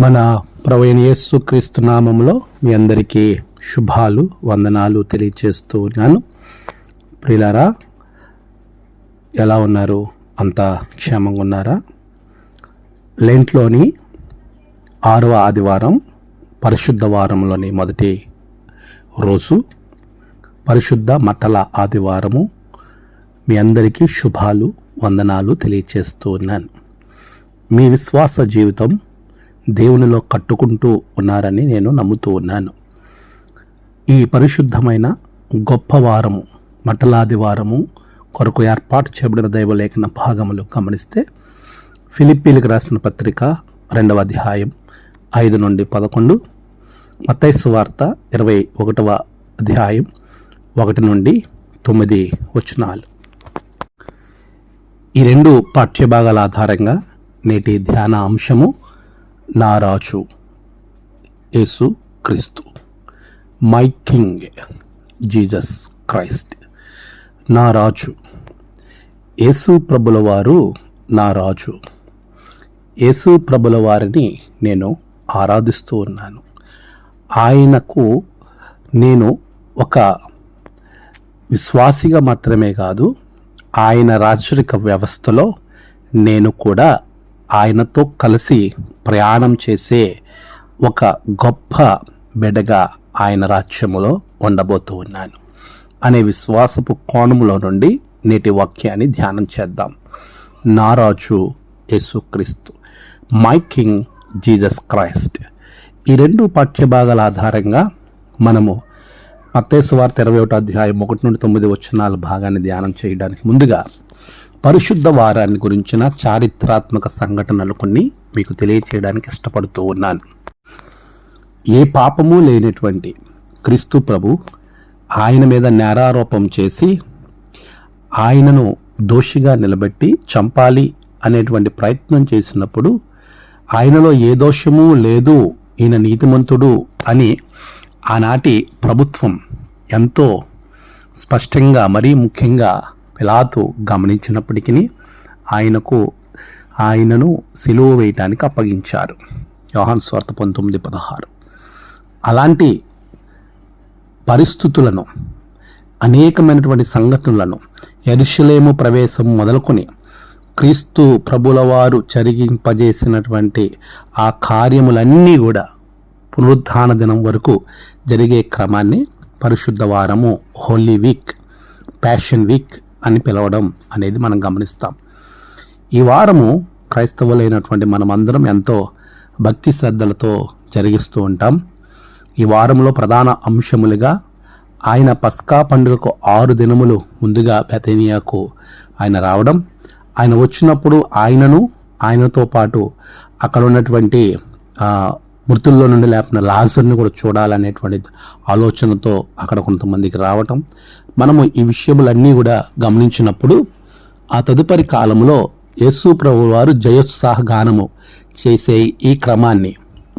మన ప్రవీణ యేసు క్రీస్తు నామంలో మీ అందరికీ శుభాలు వందనాలు తెలియచేస్తూ ఉన్నాను. ప్రిలారా ఎలా ఉన్నారు? అంతా క్షేమంగా ఉన్నారా? లెంట్లోని ఆరవ ఆదివారం పరిశుద్ధ వారంలోని మొదటి రోజు పరిశుద్ధ మతల ఆదివారము మీ అందరికీ శుభాలు వందనాలు తెలియచేస్తూ ఉన్నాను. మీ విశ్వాస జీవితం దేవునిలో కట్టుకుంటూ ఉన్నారని నేను నమ్ముతూ ఉన్నాను. ఈ పరిశుద్ధమైన గొప్ప వారము మటలాది వారము కొరకు ఏర్పాటు చేయబడిన దైవలేఖన భాగములు గమనిస్తే ఫిలిప్పీలకు రాసిన పత్రిక రెండవ అధ్యాయం ఐదు నుండి పదకొండు మతైసు వార్త ఇరవై ఒకటవ అధ్యాయం ఒకటి నుండి తొమ్మిది వచనాలు. ఈ రెండు పాఠ్యభాగాల ఆధారంగా నేటి ధ్యాన అంశము నా రాజు యేసు క్రీస్తు. My king Jesus Christ. నా రాజు యేసు ప్రభుల వారు నా రాజు యేసు ప్రభుల వారిని నేను ఆరాధిస్తూ ఉన్నాను. ఆయనకు నేను ఒక విశ్వాసిగా మాత్రమే కాదు ఆయన రాచరిక వ్యవస్థలో నేను కూడా ఆయనతో కలిసి ప్రయాణం చేసే ఒక గొప్ప బిడగా ఆయన రాజ్యములో ఉండబోతూ ఉన్నాను. అనే విశ్వాసపు కోణములో నుండి నేటి వాక్యాన్ని ధ్యానం చేద్దాం. నా రాజు యేసుక్రీస్తు. My king Jesus Christ. ఈ రెండు పాఠ్యభాగాల ఆధారంగా మనము మత్తేసు వార్త ఇరవై ఒకటో అధ్యాయం ఒకటి నుండి తొమ్మిది వచ్చినాల భాగాన్ని ధ్యానం చేయడానికి ముందుగా పరిశుద్ధ వారాన్ని గురించిన చారిత్రాత్మక సంఘటనలు కొన్ని మీకు తెలియచేయడానికి ఇష్టపడుతూ ఉన్నాను. ఏ పాపము లేనటువంటి క్రీస్తు ప్రభు ఆయన మీద నేరారోపం చేసి ఆయనను దోషిగా నిలబెట్టి చంపాలి అనేటువంటి ప్రయత్నం చేసినప్పుడు ఆయనలో ఏ దోషము లేదు ఈయన నీతిమంతుడు అని ఆనాటి ప్రభుత్వం ఎంతో స్పష్టంగా మరీ ముఖ్యంగా పిలాతు గమనించినప్పటికీ ఆయనకు ఆయనను సిలువ వేయటానికి అప్పగించారు. యోహాన్ స్వార్థ పంతొమ్మిది పదహారు. అలాంటి పరిస్థితులను అనేకమైనటువంటి సంఘటనలను ఎరుషలేము ప్రవేశం మొదలుకొని క్రీస్తు ప్రభుల వారు చరిగింపజేసినటువంటి ఆ కార్యములన్నీ కూడా పునరుద్ధాన దినం వరకు జరిగే క్రమాన్ని పరిశుద్ధ వారము హోలీ వీక్ ప్యాషన్ వీక్ అని పిలవడం అనేది మనం గమనిస్తాం. ఈ వారము క్రైస్తవులైనటువంటి మనమందరం ఎంతో భక్తి శ్రద్ధలతో జరిగిస్తూ ఉంటాం. ఈ వారంలో ప్రధాన అంశములుగా ఆయన పస్కా పండుగకు ఆరు దినములు ముందుగా బెతనియాకు ఆయన రావడం ఆయన వచ్చినప్పుడు ఆయనను ఆయనతో పాటు అక్కడ ఉన్నటువంటి మృతుల్లో నుండి లేపిన లాజర్ని కూడా చూడాలనేటువంటి ఆలోచనతో అక్కడ కొంతమందికి రావటం మనము ఈ విషయములన్నీ కూడా గమనించినప్పుడు ఆ తదుపరి కాలంలో యేసు ప్రభు వారు జయోత్సాహ గానము చేసే ఈ క్రమాన్ని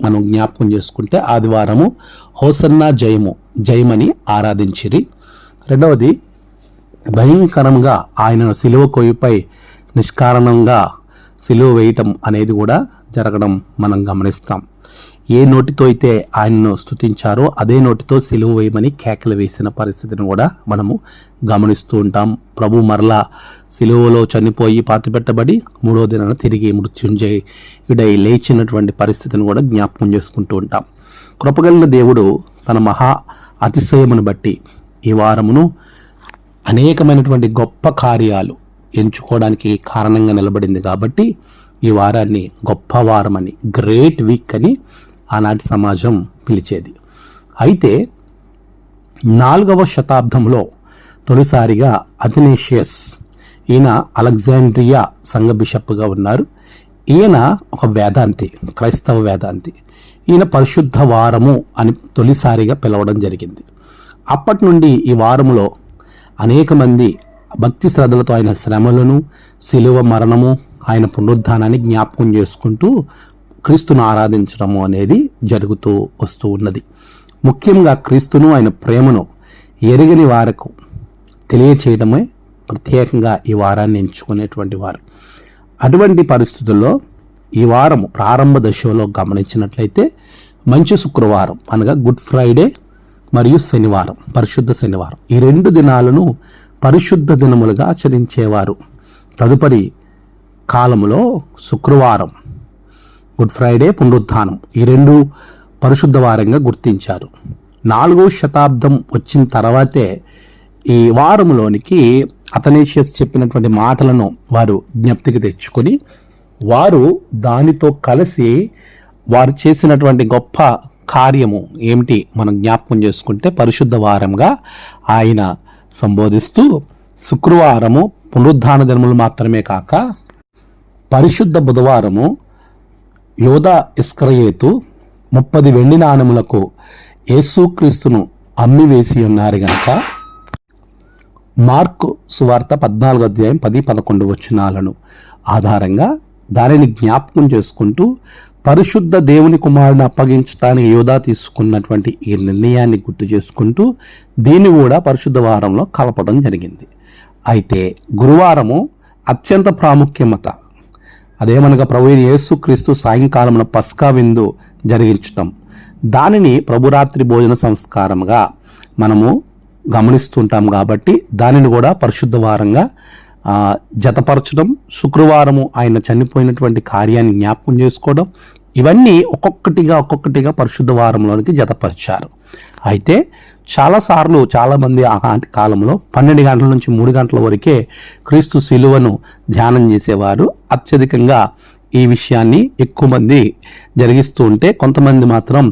మనం జ్ఞాపకం చేసుకుంటే ఆదివారము హోసన్న జయము జయమని ఆరాధించిరి. రెండవది భయంకరంగా ఆయనను సిలువ కొయ్యిపై నిష్కారణంగా సిలువ వేయటం అనేది కూడా జరగడం మనం గమనిస్తాం. ఏ నోటితో అయితే ఆయనను స్థుతించారో అదే నోటితో సిలువ వేయమని కేకలు వేసిన పరిస్థితిని కూడా మనము గమనిస్తూ ఉంటాం. ప్రభు మరలా సిలువలో చనిపోయి పాతిపెట్టబడి మూడో దినాన తిరిగి మృత్యుంజయుడై లేచినటువంటి పరిస్థితిని కూడా జ్ఞాపకం చేసుకుంటూ ఉంటాం. కృపగలిగిన దేవుడు తన మహా అతిశయమును బట్టి ఈ వారమును అనేకమైనటువంటి గొప్ప కార్యాలు ఎంచుకోవడానికి కారణంగా నిలబడింది కాబట్టి ఈ వారాన్ని గొప్ప వారం అని గ్రేట్ వీక్ అని ఆనాటి సమాజం పిలిచేది. అయితే నాలుగవ శతాబ్దంలో తొలిసారిగా అథనేషియస్ ఈయన అలెగ్జాండ్రియా సంఘ బిషప్గా ఉన్నారు. ఈయన ఒక వేదాంతి క్రైస్తవ వేదాంతి. ఈయన పరిశుద్ధ వారము అని తొలిసారిగా పిలవడం జరిగింది. అప్పటి నుండి ఈ వారములో అనేక మంది భక్తి శ్రద్ధలతో ఆయన శ్రమలను శిలువ మరణము ఆయన పునరుద్ధానాన్ని జ్ఞాపకం చేసుకుంటూ క్రీస్తును ఆరాధించడము అనేది జరుగుతూ వస్తూ ఉన్నది. ముఖ్యంగా క్రీస్తును ఆయన ప్రేమను ఎరగని వారకు తెలియచేయడమే ప్రత్యేకంగా ఈ వారాన్ని ఎంచుకునేటువంటి వారు. అటువంటి పరిస్థితుల్లో ఈ వారం ప్రారంభ దశలో గమనించినట్లయితే మంచి శుక్రవారం అనగా గుడ్ ఫ్రైడే మరియు శనివారం పరిశుద్ధ శనివారం. ఈ రెండు దినాలను పరిశుద్ధ దినములుగా ఆచరించేవారు. తదుపరి కాలంలో శుక్రవారం గుడ్ ఫ్రైడే పునరుద్ధానం. ఈ రెండు పరిశుద్ధ వారంగా గుర్తించారు. నాలుగో శతాబ్దం వచ్చిన తర్వాతే ఈ వారంలోనికి అతనేషియస్ చెప్పినటువంటి మాటలను వారు జ్ఞప్తికి తెచ్చుకొని వారు దానితో కలిసి వారు చేసినటువంటి గొప్ప కార్యము ఏమిటి మనం జ్ఞాపకం చేసుకుంటే పరిశుద్ధ వారంగా ఆయన సంబోధిస్తూ శుక్రవారము పునరుద్ధాన దినములు మాత్రమే కాక పరిశుద్ధ బుధవారము యోధా ఇస్కరయేతు ముప్పది వెండి నాణములకు యేసుక్రీస్తును అమ్మివేసి ఉన్నారు గనక మార్కు సువార్త పద్నాలుగు అధ్యాయం పది పదకొండు వచనాలను ఆధారంగా దానిని జ్ఞాపకం చేసుకుంటూ పరిశుద్ధ దేవుని కుమారుని అప్పగించడానికి యోధా తీసుకున్నటువంటి ఈ నిర్ణయాన్ని గుర్తు చేసుకుంటూ దీన్ని కూడా పరిశుద్ధ వారంలో కలపడం జరిగింది. అయితే గురువారము అత్యంత ప్రాముఖ్యమత అదేమనగా ప్రభు అయిన యేసుక్రీస్తు సాయంకాలమున పస్కా విందు జరిగించటం దానిని ప్రభురాత్రి భోజన సంస్కారంగా మనము గమనిస్తుంటాం కాబట్టి దానిని కూడా పరిశుద్ధ వారంగా జతపరచడం శుక్రవారము ఆయన చనిపోయినటువంటి కార్యాన్ని జ్ఞాపకం చేసుకోవడం ఇవన్నీ ఒక్కొక్కటిగా ఒక్కొక్కటిగా పరిశుద్ధ వారంలోనికి జతపరిచారు. అయితే చాలాసార్లు చాలామంది ఆ కాలంలో పన్నెండు గంటల నుంచి మూడు గంటల వరకే క్రీస్తు శిలువను ధ్యానం చేసేవారు. అత్యధికంగా ఈ విషయాన్ని ఎక్కువ మంది జరిగిస్తూ ఉంటే కొంతమంది మాత్రం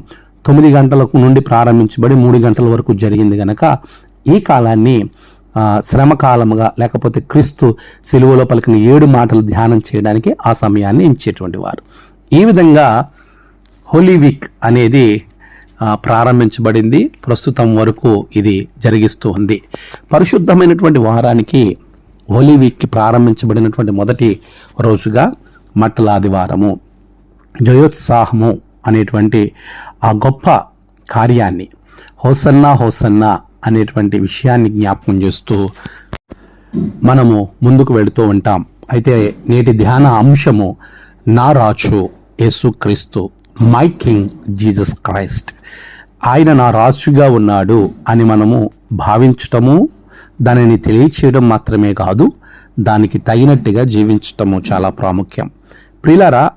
తొమ్మిది గంటలకు నుండి ప్రారంభించబడి మూడు గంటల వరకు జరిగింది గనక ఈ కాలాన్ని శ్రమకాలముగా లేకపోతే క్రీస్తు సిలువలో పలికిన ఏడు మాటలు ధ్యానం చేయడానికి ఆ సమయాన్ని ఇచ్చేటువంటి వారు. ఈ విధంగా హోలీ వీక్ అనేది ప్రారంభించబడింది. ప్రస్తుతం వరకు ఇది జరిగిస్తూ ఉంది. పరిశుద్ధమైనటువంటి వారానికి హోలీ వీక్కి ప్రారంభించబడినటువంటి మొదటి రోజుగా మట్టలాదివారము జయోత్సాహము అనేటువంటి ఆ గొప్ప కార్యాన్ని హోసన్నా హోసన్నా అనేటువంటి విషయాన్ని జ్ఞాపకం చేస్తూ మనము ముందుకు వెళుతూ ఉంటాం. అయితే నేటి ధ్యాన అంశము నా రాజు యేసుక్రీస్తు మై కింగ్ జీసస్ క్రైస్ట్ ఆయన నా రాజుగా ఉన్నాడు అని మనము భావించటము దానిని తెలియచేయడం మాత్రమే కాదు దానికి తగినట్టుగా జీవించటము చాలా ప్రాముఖ్యం. ప్రిలరా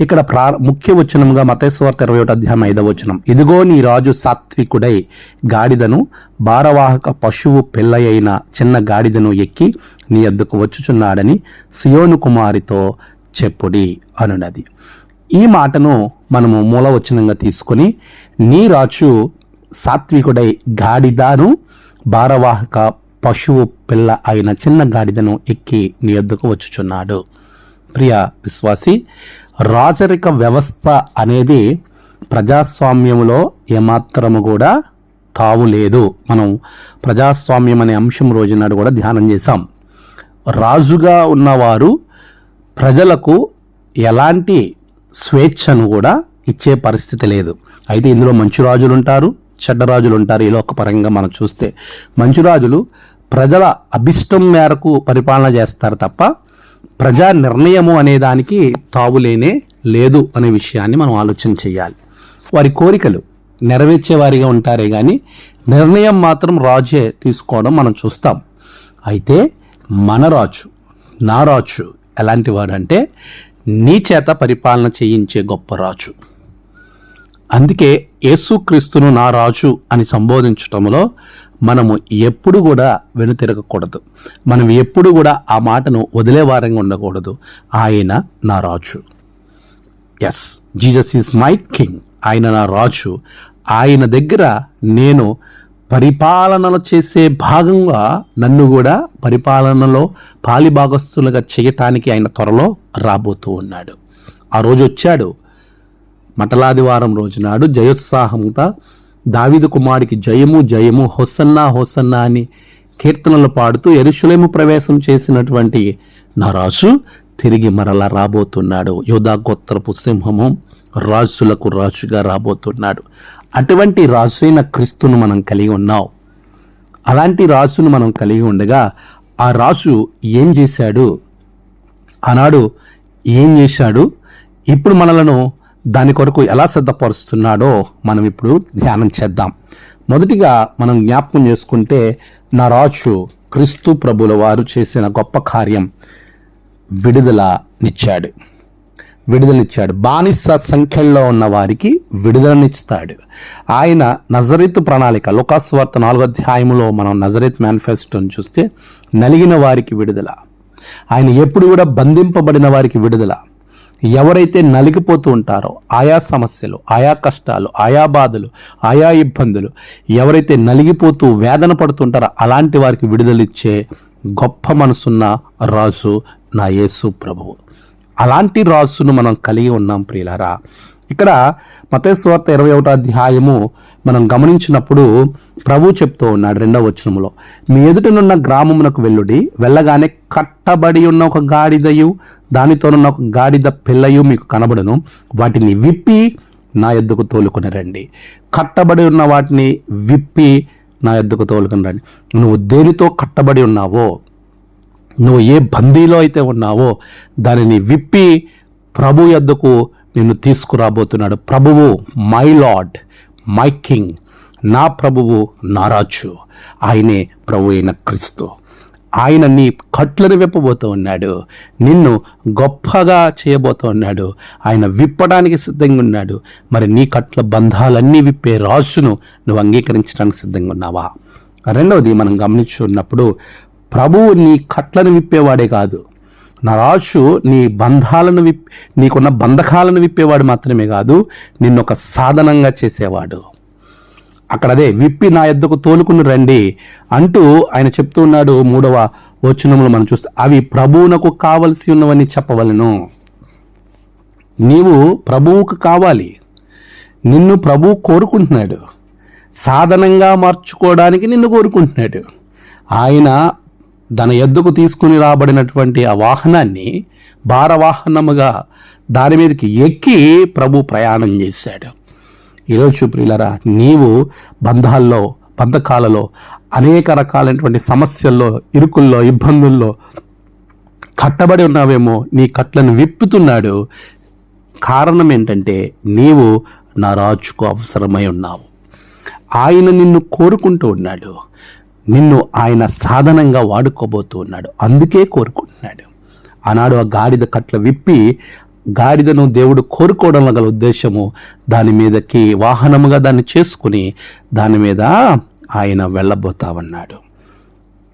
ఇక్కడ ప్రా ముఖ్య వచనముగా మతేశ్వార్త ఇరవై ఒకటి అధ్యాయం ఐదవ వచనం. ఇదిగో నీ రాజు సాత్వికుడై గాడిదను భారవాహక పశువు పిల్లయైన చిన్న గాడిదను ఎక్కి నీ ఎద్దుకు వచ్చుచున్నాడని సియోను కుమారితో చెప్పుడి అనున్నది ఈ మాటను మనము మూలవచనంగా తీసుకొని నీ రాజు సాత్వికుడై గాడిదను భారవాహక పశువు పిల్ల అయిన చిన్న గాడిదను ఎక్కి నీ ఎద్దుకు వచ్చుచున్నాడు. ప్రియ విశ్వాసి రాజరిక వ్యవస్థ అనేది ప్రజాస్వామ్యంలో ఏమాత్రము కూడా తావు లేదు. మనం ప్రజాస్వామ్యం అనే అంశం రోజునాడు కూడా ధ్యానం చేశాం. రాజుగా ఉన్నవారు ప్రజలకు ఎలాంటి స్వేచ్ఛను కూడా ఇచ్చే పరిస్థితి లేదు. అయితే ఇందులో మంచు రాజులు ఉంటారు చెడ్డరాజులు ఉంటారు ఈ లోకపరంగా మనం చూస్తే. మంచు రాజులు ప్రజల అభిష్టం మేరకు పరిపాలన చేస్తారు తప్ప ప్రజా నిర్ణయము అనే దానికి తావులేనే లేదు అనే విషయాన్ని మనం ఆలోచన చేయాలి. వారి కోరికలు నెరవేర్చేవారిగా ఉంటారే కానీ నిర్ణయం మాత్రం రాజే తీసుకోవడం మనం చూస్తాం. అయితే మన రాజు నా రాజు ఎలాంటి వాడంటే నీ చేత పరిపాలన చేయించే గొప్ప రాజు. అందుకే యేసుక్రీస్తును నా రాజు అని సంబోధించటంలో మనము ఎప్పుడు కూడా వెనుతిరగకూడదు. మనం ఎప్పుడు కూడా ఆ మాటను వదిలేవారంగా ఉండకూడదు. ఆయన నా రాజు. Yes Jesus is my king ఆయన నా రాజు. ఆయన దగ్గర నేను పరిపాలనలు చేసే భాగంగా నన్ను కూడా పరిపాలనలో పాలిభాగస్తులుగా చేయటానికి ఆయన త్వరలో రాబోతూ ఉన్నాడు. ఆ రోజు వచ్చాడు. మటలాదివారం రోజునాడు జయోత్సాహంతో దావిదు కుమారుడికి జయము జయము హొసన్నా హొసన్నా అని కీర్తనలు పాడుతూ ఎరుషులేము ప్రవేశం చేసినటువంటి నరాజు తిరిగి మరలా రాబోతున్నాడు. యోధా గోత్రపు సింహము రాజులకు రాజుగా రాబోతున్నాడు. అటువంటి రాజు అయిన క్రీస్తును మనం కలిగి ఉన్నాం. అలాంటి రాసును మనం కలిగి ఉండగా ఆ రాసు ఏం చేశాడు? ఆనాడు ఏం చేశాడు? ఇప్పుడు మనలను దాని కొరకు ఎలా సిద్ధపరుస్తున్నాడో మనం ఇప్పుడు ధ్యానం చేద్దాం. మొదటిగా మనం జ్ఞాపకం చేసుకుంటే నా రాజు క్రీస్తు ప్రభుల వారు చేసిన గొప్ప కార్యం విడుదలనిచ్చాడు. విడుదలిచ్చాడు. బానిస సంఖ్యల్లో ఉన్న వారికి విడుదలనిస్తాడు. ఆయన నజరేతు ప్రణాళిక లోకాస్వార్త నాలుగో అధ్యాయంలో మనం నజరేత్ మేనిఫెస్టోని చూస్తే నలిగిన వారికి విడుదల. ఆయన ఎప్పుడు కూడా బంధింపబడిన వారికి విడుదల. ఎవరైతే నలిగిపోతూ ఉంటారో ఆయా సమస్యలు ఆయా కష్టాలు ఆయా బాధలు ఆయా ఇబ్బందులు ఎవరైతే నలిగిపోతూ వేదన పడుతుంటారో అలాంటి వారికి విడుదలిచ్చే గొప్ప మనసున్న రాజు నా యేసు ప్రభువు. అలాంటి రాసును మనం కలిగి ఉన్నాం ప్రియులారా. ఇక్కడ మతేశ్వార్త ఇరవై ఒకటో అధ్యాయము మనం గమనించినప్పుడు ప్రభు చెప్తూ ఉన్నాడు రెండవ వచనములో మీ ఎదుటనున్న గ్రామమునకు వెళ్ళుడి వెళ్ళగానే కట్టబడి ఉన్న ఒక గాడిదయు దానితోనున్న ఒక గాడిద పిల్లయు మీకు కనబడును. వాటిని విప్పి నా ఎద్దుకు తోలుకుని రండి. కట్టబడి ఉన్న వాటిని విప్పి నా ఎద్దుకు తోలుకుని రండి. నువ్వు దేనితో కట్టబడి ఉన్నావో నువ్వు ఏ బందీలో అయితే ఉన్నావో దానిని విప్పి ప్రభు యొద్దకు నిన్ను తీసుకురాబోతున్నాడు. ప్రభువు మై లార్డ్ మై కింగ్ నా ప్రభువు నారాజు ఆయనే ప్రభు అయిన క్రీస్తు. ఆయన నీ కట్లను విప్పబోతూ ఉన్నాడు. నిన్ను గొప్పగా చేయబోతూ ఉన్నాడు. ఆయన విప్పడానికి సిద్ధంగా ఉన్నాడు. మరి నీ కట్ల బంధాలన్నీ విప్పే రాజును నువ్వు అంగీకరించడానికి సిద్ధంగా ఉన్నావా? రెండవది మనం గమనించున్నప్పుడు ప్రభువు నీ కట్లను విప్పేవాడే కాదు. నా నీ బంధాలను విప్ నీకున్న బంధకాలను విప్పేవాడు మాత్రమే కాదు నిన్నొక ఒక సాధనంగా చేసేవాడు. అక్కడ అదే విప్పి నా ఎద్దకు తోలుకుని రండి అంటూ ఆయన చెప్తూ ఉన్నాడు మూడవ వచనంలో మనం చూస్తే అవి ప్రభువునకు కావలసి ఉన్నవని చెప్పవలను. నీవు ప్రభువుకు కావాలి. నిన్ను ప్రభువు కోరుకుంటున్నాడు. సాధనంగా మార్చుకోవడానికి నిన్ను కోరుకుంటున్నాడు. ఆయన తన ఎద్దుకు తీసుకుని రాబడినటువంటి ఆ వాహనాన్ని భారవాహనముగా దాని మీదకి ఎక్కి ప్రభు ప్రయాణం చేశాడు. ఈరోజు ప్రియులరా నీవు బంధాల్లో బంధకాలలో అనేక రకాలైనటువంటి సమస్యల్లో ఇరుకుల్లో ఇబ్బందుల్లో కట్టబడి ఉన్నావేమో నీ కట్లను విప్పుతున్నాడు. కారణం ఏంటంటే నీవు నా రాజుకు అవసరమై ఉన్నావు. ఆయన నిన్ను కోరుకుంటూ ఉన్నాడు. నిన్ను ఆయన సాధనంగా వాడుకోబోతూ ఉన్నాడు. అందుకే కోరుకుంటున్నాడు. ఆనాడు ఆ గాడిద కట్ల విప్పి గాడిదను దేవుడు కోరుకోవడం గల ఉద్దేశము దాని మీదకి వాహనముగా దాన్ని చేసుకుని దాని మీద ఆయన వెళ్ళబోతావన్నాడు.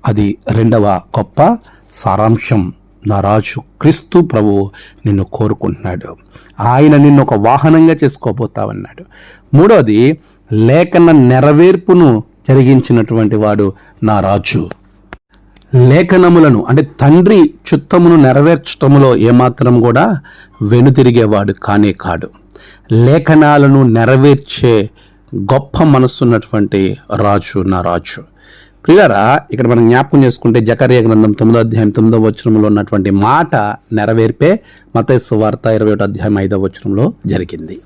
అది రెండవ గొప్ప సారాంశం. నరాజు క్రీస్తు ప్రభు నిన్ను కోరుకుంటున్నాడు. ఆయన నిన్ను ఒక వాహనంగా చేసుకోబోతావన్నాడు. మూడవది లేఖన నెరవేర్పును జరిగించినటువంటి వాడు నా రాజు. లేఖనములను అంటే తండ్రి చిత్తమును నెరవేర్చటములో ఏమాత్రం కూడా వెనుతిరిగేవాడు కానే కాడు. లేఖనాలను నెరవేర్చే గొప్ప మనస్సున్నటువంటి రాజు నా రాజు. ప్రియారా ఇక్కడ మనం జ్ఞాపకం చేసుకుంటే జకర్య గ్రంథం తొమ్మిదో అధ్యాయం తొమ్మిదో వచనంలో ఉన్నటువంటి మాట నెరవేర్పే మతేసు వార్త ఇరవై ఒకటి అధ్యాయం ఐదో వచనంలో జరిగింది.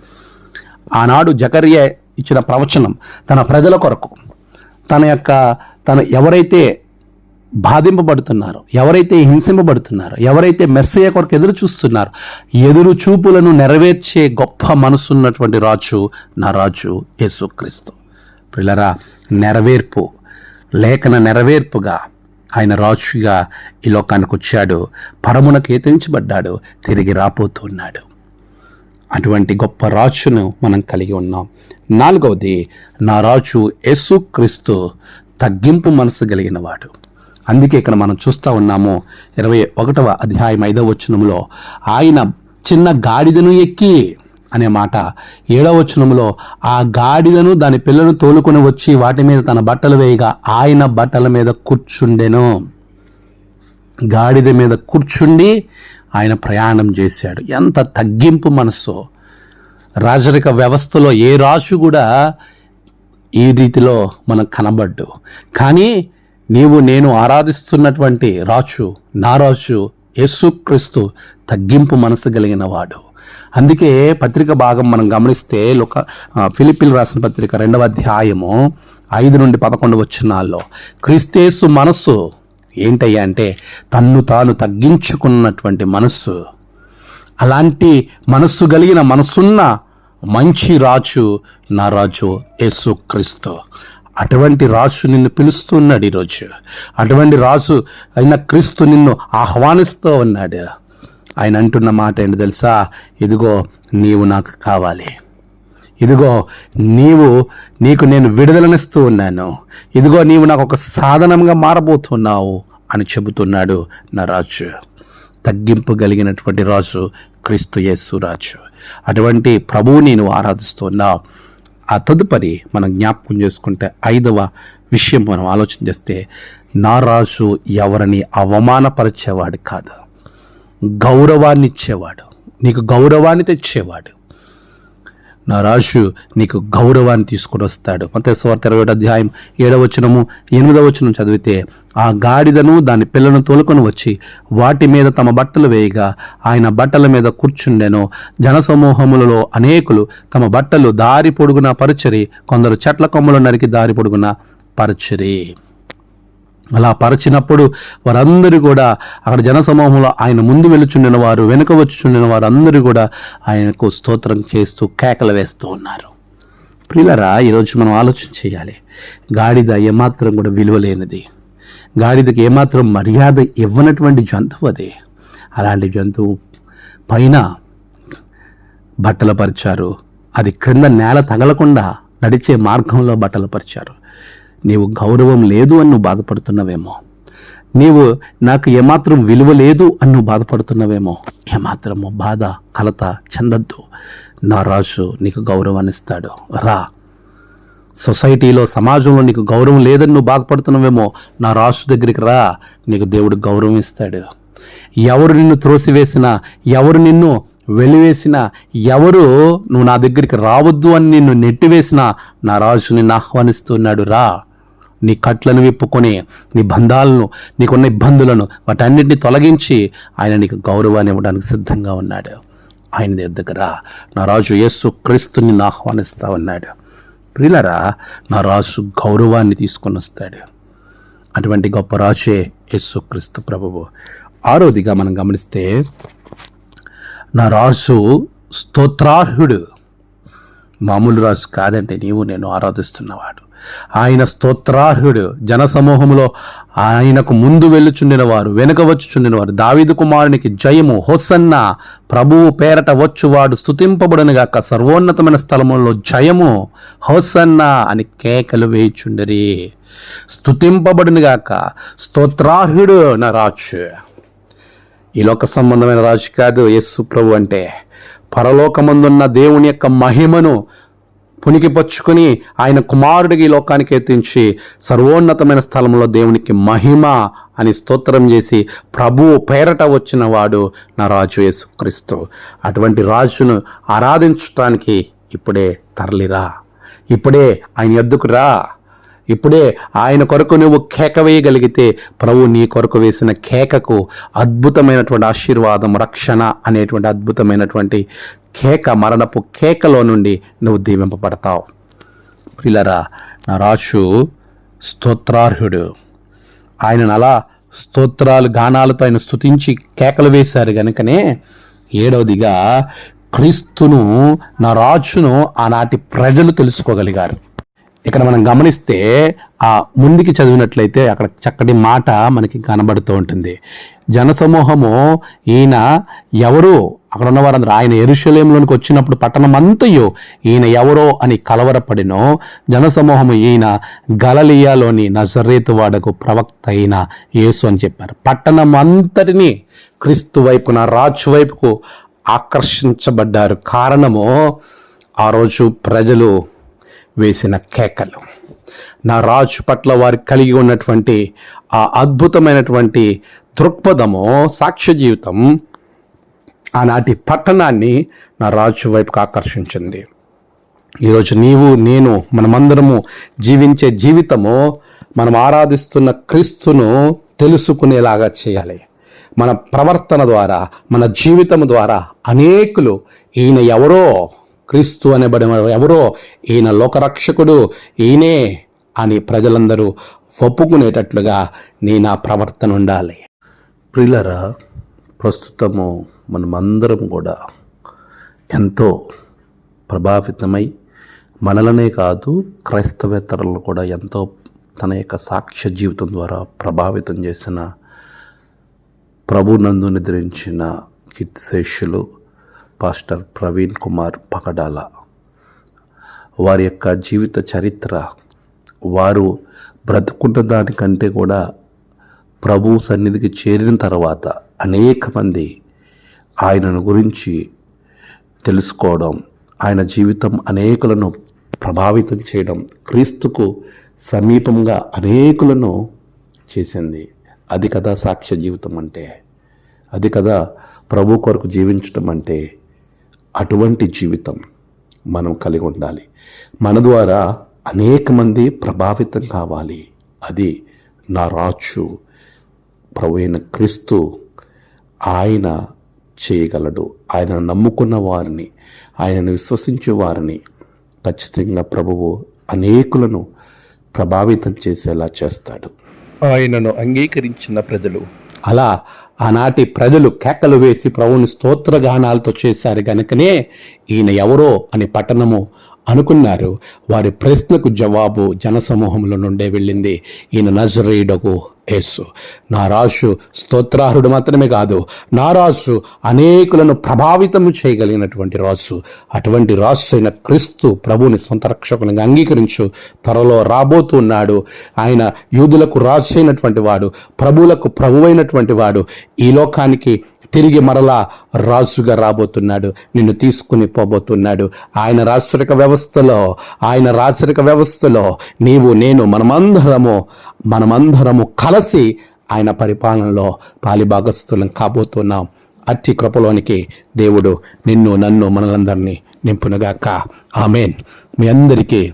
ఆనాడు జకర్య ఇచ్చిన ప్రవచనం తన ప్రజల కొరకు. తన యొక్క తన ఎవరైతే బాధింపబడుతున్నారో ఎవరైతే హింసింపబడుతున్నారో ఎవరైతే మెస్సయ్య కొరకు ఎదురు చూస్తున్నారో ఎదురు చూపులను నెరవేర్చే గొప్ప మనసున్నటువంటి రాజు నా రాజు యేసుక్రీస్తు. పిల్లరా నెరవేర్పు లేఖన నెరవేర్పుగా ఆయన రాజుగా ఈ లోకానికి వచ్చాడు పరమునకు ఏతించబడ్డాడు తిరిగి రాబోతున్నాడు. అటువంటి గొప్ప రాజును మనం కలిగి ఉన్నాం. నాలుగవది నా రాజు యేసుక్రీస్తు తగ్గింపు మనసు కలిగిన వాడు. అందుకే ఇక్కడ మనం చూస్తూ ఉన్నాము ఇరవై ఒకటవ అధ్యాయం ఐదవ వచనంలో ఆయన చిన్న గాడిదను ఎక్కి అనే మాట. ఏడవ వచనంలో ఆ గాడిదను దాని పిల్లను తోలుకొని వచ్చి వాటి మీద తన బట్టలు వేయగా ఆయన బట్టల మీద కూర్చుండెను. గాడిద మీద కూర్చుండి ఆయన ప్రయాణం చేశాడు. ఎంత తగ్గింపు మనస్సు. రాజరిక వ్యవస్థలో ఏ రాజు కూడా ఈ రీతిలో మనకు కనబడ్డు. కానీ నీవు నేను ఆరాధిస్తున్నటువంటి రాజు నా రాజు యేసుక్రీస్తు తగ్గింపు మనసు కలిగిన వాడు. అందుకే పత్రిక భాగం మనం గమనిస్తే లోక ఫిలిపిల్ రాసిన పత్రిక రెండవ అధ్యాయము ఐదు నుండి పదకొండు వచ్చినాల్లో క్రిస్తేసు మనస్సు ఏంటయ్యా అంటే తన్ను తాను తగ్గించుకున్నటువంటి మనస్సు. అలాంటి మనస్సు కలిగిన మనసున్న మంచి రాజు నా రాజు యేసు క్రీస్తు. అటువంటి రాజు నిన్ను పిలుస్తున్నాడు ఈరోజు. అటువంటి రాజు అయిన క్రీస్తు నిన్ను ఆహ్వానిస్తూ ఉన్నాడు. ఆయన అంటున్న మాట ఏంటి తెలుసా? ఇదిగో నీవు నాకు కావాలి. ఇదిగో నీవు నీకు నేను విడుదలనిస్తూ ఉన్నాను. ఇదిగో నీవు నాకు ఒక సాధనంగా మారబోతున్నావు అని చెబుతున్నాడు నా రాజు. తగ్గింపు కలిగినటువంటి రాజు క్రీస్తు యేసు రాజు. అటువంటి ప్రభువు నేను ఆరాధిస్తున్నా. ఆ తదుపరి మనం జ్ఞాపకం చేసుకుంటే ఐదవ విషయం మనం ఆలోచన చేస్తే నా రాజు ఎవరిని అవమానపరిచేవాడు కాదు. గౌరవాన్ని ఇచ్చేవాడు నీకు గౌరవాన్ని తెచ్చేవాడు. నా రాజు నీకు గౌరవాన్ని తీసుకుని వస్తాడు. అంతే స్వార్థ ఇరవై అధ్యాయం ఏడవ వచనము ఎనిమిదవ వచనం చదివితే ఆ గాడిదను దాని పిల్లను తోలుకొని వచ్చి వాటి మీద తమ బట్టలు వేయగా ఆయన బట్టల మీద కూర్చుండెను. జనసమూహములలో అనేకులు తమ బట్టలు దారి పొడుగున పరచరి కొందరు చెట్ల కొమ్మలు నరికి దారి పొడుగున పరచరి. అలా పరచినప్పుడు వారందరూ కూడా అక్కడ జనసమూహంలో ఆయన ముందు వెలుచుండిన వారు వెనుక వచ్చుచుండిన వారు అందరూ కూడా ఆయనకు స్తోత్రం చేస్తూ కేకలు వేస్తూ ఉన్నారు. ప్రియులరా ఈరోజు మనం ఆలోచన చేయాలి. గాడిద ఏమాత్రం కూడా విలువలేనిది గాడిదకి ఏమాత్రం మర్యాద ఇవ్వనటువంటి జంతువు అది. అలాంటి జంతువు పైన బట్టలు పరిచారు. అది క్రింద నేల తగలకుండా నడిచే మార్గంలో బట్టలు పరిచారు. నీవు గౌరవం లేదు అని నువ్వు బాధపడుతున్నావేమో. నీవు నాకు ఏమాత్రం విలువ లేదు అని నువ్వు బాధపడుతున్నావేమో. ఏమాత్రము బాధ కలత చెందద్దు. నా రాజు నీకు గౌరవాన్ని ఇస్తాడు రా. సొసైటీలో సమాజంలో నీకు గౌరవం లేదని నువ్వు బాధపడుతున్నావేమో నా రాజు దగ్గరికి రా. నీకు దేవుడు గౌరవం ఇస్తాడు. ఎవరు నిన్ను త్రోసివేసినా ఎవరు నిన్ను వెలివేసినా ఎవరు నువ్వు నా దగ్గరికి రావద్దు అని నిన్ను నెట్టివేసినా నా రాజు నిన్ను ఆహ్వానిస్తున్నాడు. రా. నీ కట్లను విప్పుకొని నీ బంధాలను నీకున్న ఇబ్బందులను వాటన్నిటిని తొలగించి ఆయన నీకు గౌరవాన్ని ఇవ్వడానికి సిద్ధంగా ఉన్నాడు. ఆయన దగ్గర నా రాజు యేసు క్రీస్తుని ఆహ్వానిస్తూ ఆహ్వానిస్తా ఉన్నాడు. ప్రిలరా నా రాజు గౌరవాన్ని తీసుకొని వస్తాడు. అటువంటి గొప్ప రాజే యేసు క్రీస్తు ప్రభువు. ఆరోదిగా మనం గమనిస్తే నా రాజు స్తోత్రార్హుడు. మామూలు రాజు కాదంటే నీవు నేను ఆరాధిస్తున్నవాడు. ఆయన స్తోత్రార్హుడు. జనసమూహంలో ఆయనకు ముందు వెళ్ళుచుండిన వారు వెనుక వచ్చుచుండిన వారు దావిదు కుమారునికి జయము హొసన్న ప్రభువు పేరట వచ్చువాడు స్థుతింపబడునుగాక సర్వోన్నతమైన స్థలములో జయము హొసన్న అని కేకలు వేయుచుండరి. స్థుతింపబడునుగాక స్తోత్రార్హుడు నా రాజు. ఈ లోక సంబంధమైన రాజు కాదు యేసు ప్రభు అంటే. పరలోకమందున్న దేవుని యొక్క మహిమను పునికిపచ్చుకుని ఆయన కుమారుడికి ఈ లోకానికి ఎత్తించి సర్వోన్నతమైన స్థలంలో దేవునికి మహిమ అని స్తోత్రం చేసి ప్రభువు పేరట వచ్చిన వాడు నా రాజు యేసుక్రీస్తు. అటువంటి రాజును ఆరాధించటానికి ఇప్పుడే తరలిరా. ఇప్పుడే ఆయన ఎద్దుకు రా. ఇప్పుడే ఆయన కొరకు నువ్వు కేక వేయగలిగితే ప్రభు నీ కొరకు వేసిన కేకకు అద్భుతమైనటువంటి ఆశీర్వాదం రక్షణ అనేటువంటి అద్భుతమైనటువంటి కేక మరణపు కేకలో నుండి నువ్వు దీవింపబడతావు. పిల్లరా నా రాజు స్తోత్రార్హుడు. ఆయనను అలా స్తోత్రాలు గానాలతో ఆయన స్తుతించి కేకలు వేశారు గనుకనే ఏడవదిగా క్రీస్తును నా రాజును ఆనాటి ప్రజలు తెలుసుకోగలిగారు. ఇక్కడ మనం గమనిస్తే ఆ ముందుకి చదివినట్లయితే అక్కడ చక్కటి మాట మనకి కనబడుతూ ఉంటుంది. జనసమూహము ఈయన ఎవరు? అక్కడ ఉన్నవారందరూ ఆయన ఎరుషలేంలోనికి వచ్చినప్పుడు పట్టణం అంతయు ఈయన ఎవరో అని కలవరపడినో జనసమూహము ఈయన గలలియాలోని నజరేతు వాడకు ప్రవక్త అయిన యేసు అని చెప్పారు. పట్టణం అంతటిని క్రీస్తు వైపున రాజు వైపుకు ఆకర్షించబడ్డారు. కారణము ఆ రోజు ప్రజలు వేసిన కేకలు. నా రాజు పట్ల వారు కలిగి ఉన్నటువంటి ఆ అద్భుతమైనటువంటి దృక్పథము సాక్ష్య జీవితం ఆనాటి పట్టణాన్ని నా రాజు వైపుకు ఆకర్షించింది. ఈరోజు నీవు నేను మనమందరము జీవించే జీవితము మనం ఆరాధిస్తున్న క్రీస్తును తెలుసుకునేలాగా చేయాలి. మన ప్రవర్తన ద్వారా మన జీవితం ద్వారా అనేకులు ఈయన ఎవరో క్రీస్తు అనబడిన ఎవరో ఈయన లోకరక్షకుడు ఈయనే అని ప్రజలందరూ ఒప్పుకునేటట్లుగా నీ నా ప్రవర్తన ఉండాలి. ప్రిలరా ప్రస్తుతము మనమందరం కూడా ఎంతో ప్రభావితమై మనలనే కాదు క్రైస్తవేతరులను కూడా ఎంతో తన యొక్క సాక్ష్య జీవితం ద్వారా ప్రభావితం చేసిన ప్రభునందు నిద్రించిన కిత్శేషులు పాస్టర్ ప్రవీణ్ కుమార్ పకడాల. వారి యొక్క జీవిత చరిత్ర వారు బ్రతుకున్న దానికంటే కూడా ప్రభు సన్నిధికి చేరిన తర్వాత అనేక మంది ఆయనను గురించి తెలుసుకోవడం ఆయన జీవితం అనేకులను ప్రభావితం చేయడం క్రీస్తుకు సమీపంగా అనేకులను చేసింది. అది కదా సాక్ష్య జీవితం అంటే. అది కదా ప్రభు కొరకు జీవించడం అంటే అటువంటి జీవితం మనం కలిగి ఉండాలి. మన ద్వారా అనేక మంది ప్రభావితం కావాలి. అది నా రాజు ప్రభు అయిన క్రీస్తు ఆయన చేయగలడు. ఆయన నమ్ముకున్న వారిని ఆయనను విశ్వసించే వారిని ఖచ్చితంగా ప్రభువు అనేకులను ప్రభావితం చేసేలా చేస్తాడు. ఆయనను అంగీకరించిన ప్రజలు. అలా ఆనాటి ప్రజలు కేకలు వేసి ప్రభువుని స్తోత్రగానాలతో చేశారు గనుకనే ఈయన ఎవరో అని పట్టణము అనుకున్నారు. వారి ప్రశ్నకు జవాబు జనసమూహంలో నుండే వెళ్ళింది ఈయన నజరేయుడకు యేసు. నా రాజు మాత్రమే కాదు నారాసు అనేకులను ప్రభావితం చేయగలిగినటువంటి రాసు అటువంటి రాసు అయిన క్రీస్తు ప్రభుని సొంత రక్షకునిగా అంగీకరించు త్వరలో రాబోతున్నాడు ఆయన యూదులకు రాసు అయినటువంటి వాడు ప్రభువులకు ప్రభువైనటువంటి వాడు. ఈ లోకానికి తిరిగి మరలా రాజుగా రాబోతున్నాడు. నిన్ను తీసుకుని పోబోతున్నాడు. ఆయన రాచరిక వ్యవస్థలో ఆయన రాచరిక వ్యవస్థలో నీవు నేను మనమందరము మనమందరము కలిసి ఆయన పరిపాలనలో పాలిభాగస్థులం కాబోతున్నాం. అట్టి కృపలోనికి దేవుడు నిన్ను నన్ను మనలందరినీ నింపునుగాక. ఆమెన్. మీ అందరికీ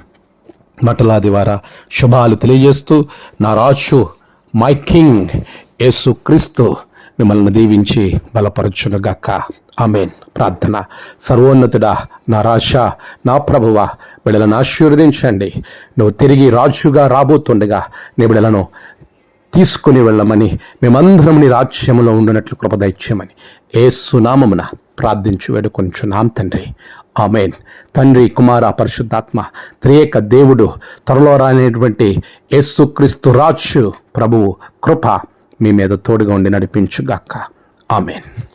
మటలాది వార శుభాలు తెలియజేస్తూ నా రాజు మై కింగ్ యేసు క్రీస్తు మిమ్మల్ని దీవించి బలపరచునుగాక. ఆమెన్. ప్రార్థన. సర్వోన్నతుడా నా రాశ నా ప్రభువ బిడలను ఆశీర్వదించండి. నువ్వు తిరిగి రాజుగా రాబోతుండగా నీ బిడలను తీసుకుని వెళ్ళమని మేమందరం నీ రాజ్యములో ఉండినట్లు కృపదైత్యమని ఏ సునామమున ప్రార్థించు వేడుకొంచున్నాం తండ్రి. ఆమెన్. తండ్రి కుమార పరిశుద్ధాత్మ త్రియేక దేవుడు త్వరలో రానేటువంటి యేసుక్రీస్తు రాజు ప్రభువు కృప మీ మీద తోడుగా ఉండి నడిపించుగాక. ఆమెన్.